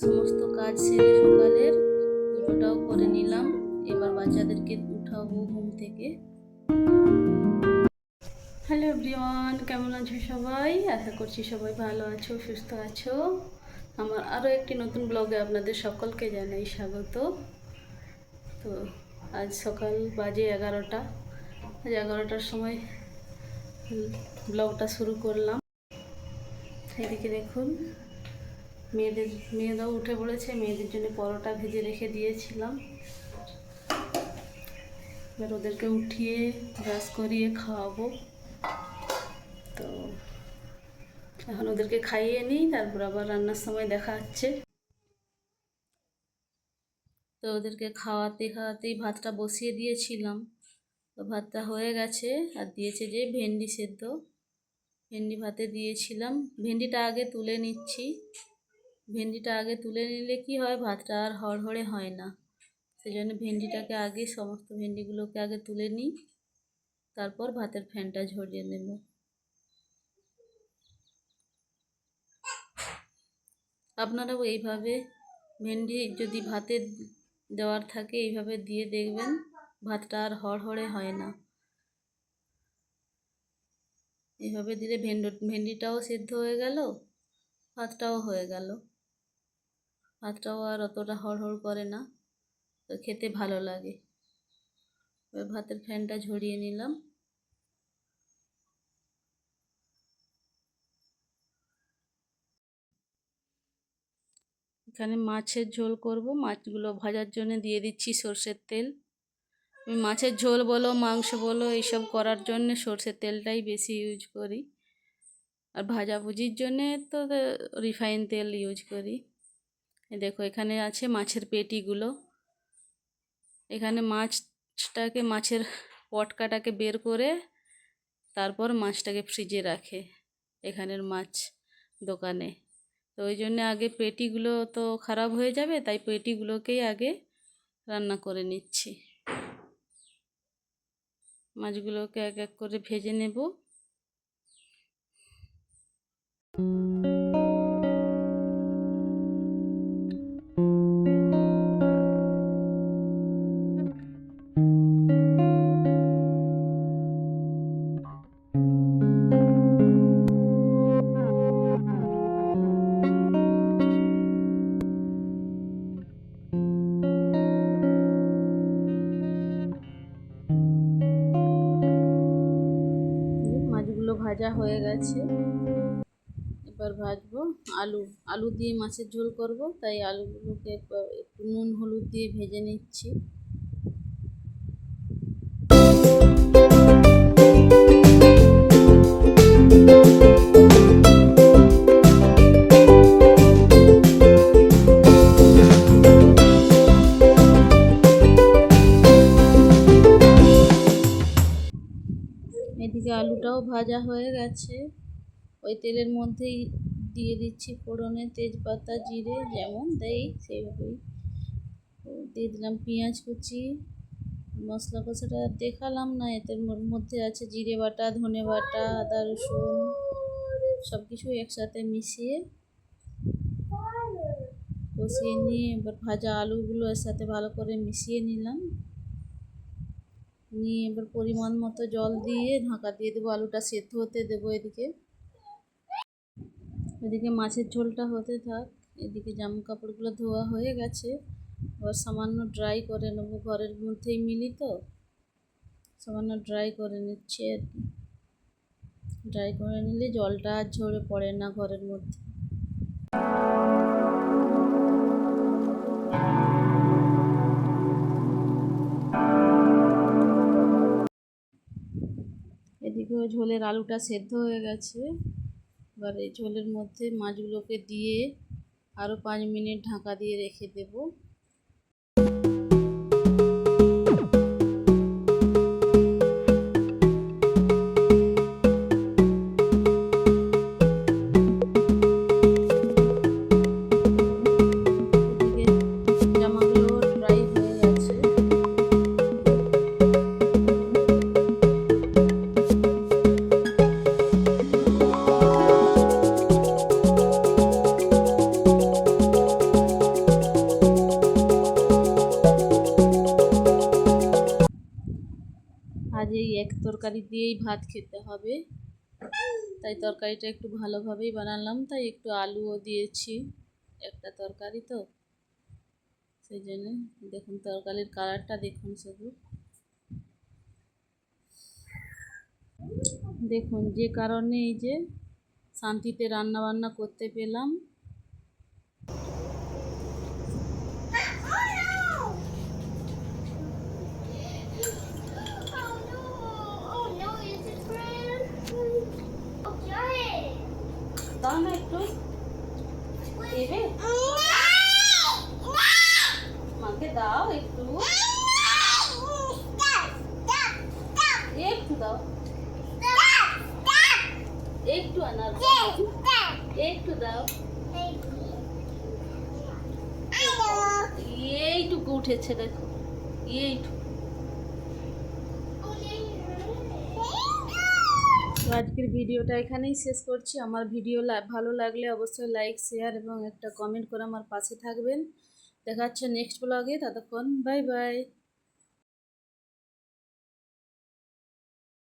সমস্ত কাজ সেরে সকালের পুজোটাও করে নিলাম। এবার বাচ্চাদেরকে উঠাবো ঘুম থেকে। হ্যালো এভরিওয়ান, কেমন আছো সবাই? আশা করছি সবাই ভালো আছো, সুস্থ আছো। আমার আরও একটি নতুন ব্লগে আপনাদের সকলকে জানাই স্বাগত। তো আজ সকাল বাজে এগারোটা। আজ এগারোটার সময় ব্লগটা শুরু করলাম। এদিকে দেখুন মেয়েদের, মেয়েরাও উঠে পড়েছে, মেয়েদের জন্য পরোটা ভেজে রেখে দিয়েছিলাম। এবার ওদেরকে উঠিয়ে, ব্রাশ করিয়ে খাওয়াবো। তো এখন ওদেরকে খাইয়ে নিই, তারপর আবার রান্নার সময় দেখা হচ্ছে। তো ওদেরকে খাওয়াতে, খাওয়াতেই ভাতটা বসিয়ে দিয়েছিলাম। তো ভাতটা হয়ে গেছে, আর দিয়েছে যে ভেন্ডি সেদ্ধ। ভেন্ডি ভাতে দিয়েছিলাম। ভেন্ডিটা আগে তুলে নিচ্ছি। ভেন্ডিটা আগে তুলে নিলে কি হয়? ভাতটা আর হড়হড়ে হয় না। সেই জন্য ভেন্ডিটাকে আগে সমস্ত ভেন্ডিগুলোকে আগে তুলে নিই। তারপর ভাতের ফ্যানটা ঝরিয়ে নেব। আপনারাও এইভাবে ভেন্ডি যদি ভাতে দেওয়ার থাকে, এইভাবে দিয়ে দেখবেন ভাতটা আর হড়হড়ে হয় না। এইভাবে দিলে ভেন্ড, ভেন্ডিটাও সেদ্ধ হয়ে গেল, ভাতটাও হয়ে গেল। ভাতটাও আর অতটা হড়হড় করে না। তো খেতে ভালো লাগে। এবার ভাতের ফ্যানটা ঝরিয়ে নিলাম। এখানে মাছের ঝোল করব। মাছগুলো ভাজার জন্য দিয়ে দিচ্ছি সর্ষের তেল। আমি মাছের ঝোল বলো, মাংস বলো, এইসব করার জন্য সর্ষের তেলটাই বেশি ইউজ করি। আর ভাজাভুজির জন্যে তো রিফাইন তেল ইউজ করি। দেখো, এখানে আছে মাছের পেটিগুলো। এখানে মাছটাকে, মাছের পটকাটাকে বের করে তারপর মাছটাকে ফ্রিজে রাখে, এখানের মাছ দোকানে। তো ওই জন্য আগে পেটিগুলো তো খারাপ হয়ে যাবে, তাই পেটিগুলোকেই আগে রান্না করে নিচ্ছি। মাছগুলোকে এক এক করে ভেজে নেব। ভাজা হয়ে গেছে। এবার ভাজবো আলু আলু দিয়ে মাছের ঝোল করব, তাই আলুগুলোকে একটু নুন, হলুদ দিয়ে ভেজে নিচ্ছি। আলুটাও ভাজা হয়ে গেছে। ওই তেলের মধ্যেই দিয়ে দিচ্ছি ফোড়নে তেজপাতা, জিরে, যেমন দেই সেইভাবেই। দিয়ে দিলাম পেঁয়াজ কুচি। মশলা কষাটা দেখালাম না, এতে মধ্যে আছে জিরে বাটা, ধনে বাটা, আদা, রসুন সব কিছু একসাথে মিশিয়ে কষিয়ে নিয়ে এবার ভাজা আলুগুলো এর সাথে ভালো করে মিশিয়ে নিলাম। নিয়ে এবার পরিমাণ মতো জল দিয়ে ঢাকা দিয়ে দেবো, আলুটা সেদ্ধ হতে দেবো এদিকে। এদিকে মাছের ঝোলটা হতে থাক, এদিকে জামা কাপড়গুলো ধোয়া হয়ে গেছে। এবার সামান্য ড্রাই করে নেব, ঘরের মধ্যেই মিলি তো সামান্য ড্রাই করে নিচ্ছি আর ড্রাই করে নিলে জলটা আর ঝরে পড়ে না ঘরের মধ্যে। ঝোলের আলুটা সেদ্ধ হয়ে গেছে। এবার এই ঝোলের মধ্যে মাছগুলোকে দিয়ে আরও পাঁচ মিনিট ঢাকা দিয়ে রেখে দেব। তরকারি দিয়েই ভাত খেতে হবে। তাই তরকারিটা একটু ভালোভাবেই বানালাম। তাই একটু আলুও দিয়েছি, একটা তরকারি তো। সেই জন্য দেখুন তরকারির কালারটা দেখুন শুধু। দেখুন যে কারণে এই যে শান্তিতে রান্না বান্না করতে পেলাম। উঠেছে দেখো। এই আজকের ভিডিওটা এখানেই শেষ করছি। আমার ভিডিও ভালো লাগলে অবশ্যই লাইক শেয়ার এবং একটা কমেন্ট করে আমার পাশে থাকবেন। দেখা হচ্ছে নেক্সট ব্লগে ততক্ষণ বাই বাই